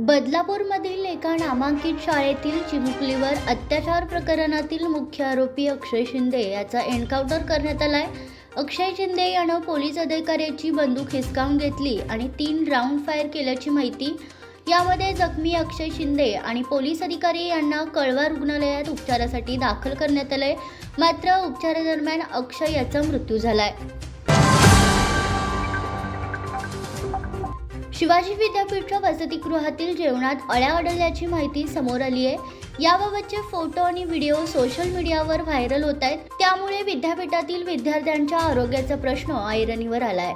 बदलापूरमधील एका नामांकित शाळेतील चिमुकलीवर अत्याचार प्रकरणातील मुख्य आरोपी अक्षय शिंदे याचा एन्काउंटर करण्यात आलाय. अक्षय शिंदे यानं पोलीस अधिकाऱ्याची बंदूक हिसकावून घेतली आणि तीन राऊंड फायर केल्याची माहिती. यामध्ये जखमी अक्षय शिंदे आणि पोलीस अधिकारी यांना कळवा रुग्णालयात उपचारासाठी दाखल करण्यात आलंय. मात्र उपचारादरम्यान अक्षय याचा मृत्यू झालाय. शिवाजी विद्यापीठच्या वसतिगृहातील जेवणात अळ्या अडल्याची माहिती समोर आली आहे. याबाबतचे फोटो आणि व्हिडिओ सोशल मीडियावर व्हायरल होत आहेत. त्यामुळे विद्यापीठातील विद्यार्थ्यांच्या आरोग्याचा प्रश्न ऐरणीवर आलाय.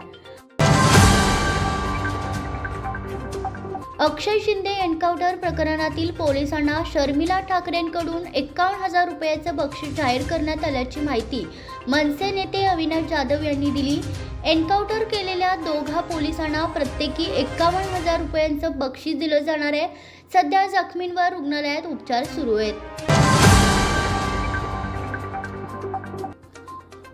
अक्षय शिंदे एन्काउंटर प्रकरणातील पोलिसांना शर्मिला ठाकरेंकडून एकावन्न हजार रुपयाचं बक्षीस जाहीर करण्यात आल्याची माहिती मनसे नेते अविनाश जाधव यांनी दिली. एन्काउंटर केलेल्या दोघा पोलिसांना प्रत्येकी एकावन्न हजार रुपयांचं बक्षीस दिलं जाणार आहे. सध्या जखमींवर रुग्णालयात उपचार सुरू आहेत.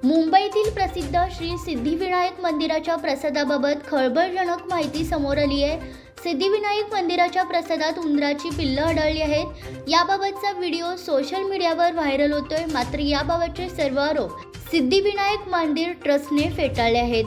मुंबईतील प्रसिद्ध श्री सिद्धिविनायक मंदिराच्या प्रसादाबाबत खळबळजनक माहिती समोर आली आहे. सिद्धिविनायक मंदिराच्या प्रसादात उंदराची पिल्लं आढळली आहेत. याबाबतचा व्हिडिओ सोशल मीडियावर व्हायरल होतोय. मात्र याबाबतचे सर्व आरोप सिद्धिविनायक मंदिर ट्रस्टने फेटाळले आहेत.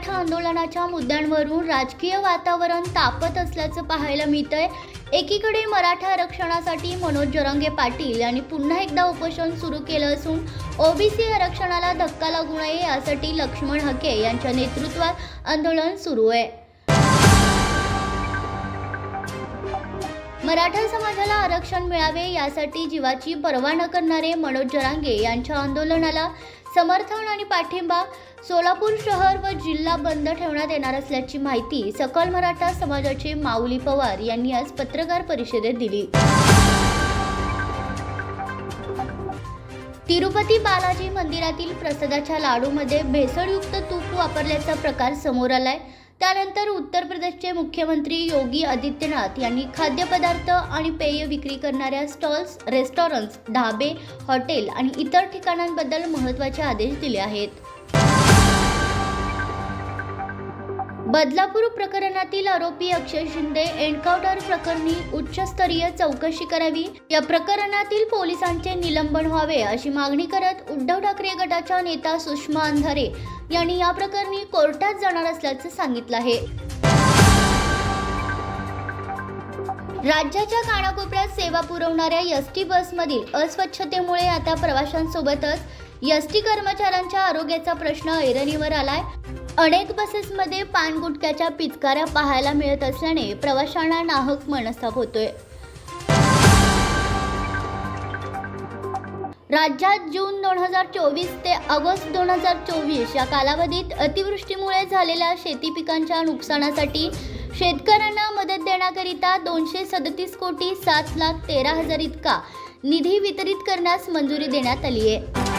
मराठा आंदोलनाच्या मुद्द्यांवरून राजकीय वातावरण तापत असल्याचं पाहायला मिळतंय. एकीकडे मराठा आरक्षणासाठी मनोज जरांगे पाटील यांनी पुन्हा एकदा उपोषण सुरू केलं असून ओबीसी आरक्षणाला धक्का लागू नये यासाठी लक्ष्मण हके यांच्या नेतृत्वात आंदोलन सुरू आहे. मराठा समाजाला आरक्षण मिळावे यासाठी जीवाची पर्वा न करणारे मनोज जरांगे यांच्या आंदोलनाला समर्थन आणि पाठिंबा सोलापूर शहर व जिल्हा बंद ठेवण्यात येणार असल्याची माहिती सकल मराठा समाजाचे माऊली पवार यांनी आज पत्रकार परिषदेत दिली. तिरुपती बालाजी मंदिरातील प्रसादाच्या लाडूमध्ये भेसळयुक्त तूप वापरल्याचा प्रकार समोर आलाय. त्यानंतर उत्तर प्रदेशचे मुख्यमंत्री योगी आदित्यनाथ यांनी खाद्यपदार्थ आणि पेय विक्री करणाऱ्या स्टॉल्स रेस्टॉरंट्स ढाबे हॉटेल आणि इतर ठिकाणांबद्दल महत्त्वाचे आदेश दिले आहेत. बदलापूर प्रकरणातील आरोपी अक्षय शिंदे एन्काउंटर प्रकरणी उच्चस्तरीय चौकशी करावी. या प्रकरणातील पोलिसांचे निलंबन व्हावे अशी मागणी करत उद्धव ठाकरे गटाच्या नेता सुषमा अंधारे यांनी या प्रकरणी कोर्टात जाणार असल्याचं सांगितलं आहे. राज्याच्या कानाकोपऱ्यात सेवा पुरवणाऱ्या एस टी बसमधील अस्वच्छतेमुळे आता प्रवाशांसोबतच एस टी कर्मचाऱ्यांच्या आरोग्याचा प्रश्न ऐरणीवर आलाय. अनेक बसेसमध्ये पानगुटक्याच्या पिचकाऱ्या पाहायला मिळत असल्याने प्रवाशांना नाहक मनस्ताप होतोय. राज्यात जून दोन हजार चोवीस ते ऑगस्ट दोन हजार चोवीस या कालावधीत अतिवृष्टीमुळे झालेल्या शेती पिकांच्या नुकसानासाठी शेतकऱ्यांना मदत देण्याकरिता दोनशे सदतीस कोटी सात लाख तेरा हजार इतका निधी वितरित करण्यास मंजुरी देण्यात आली आहे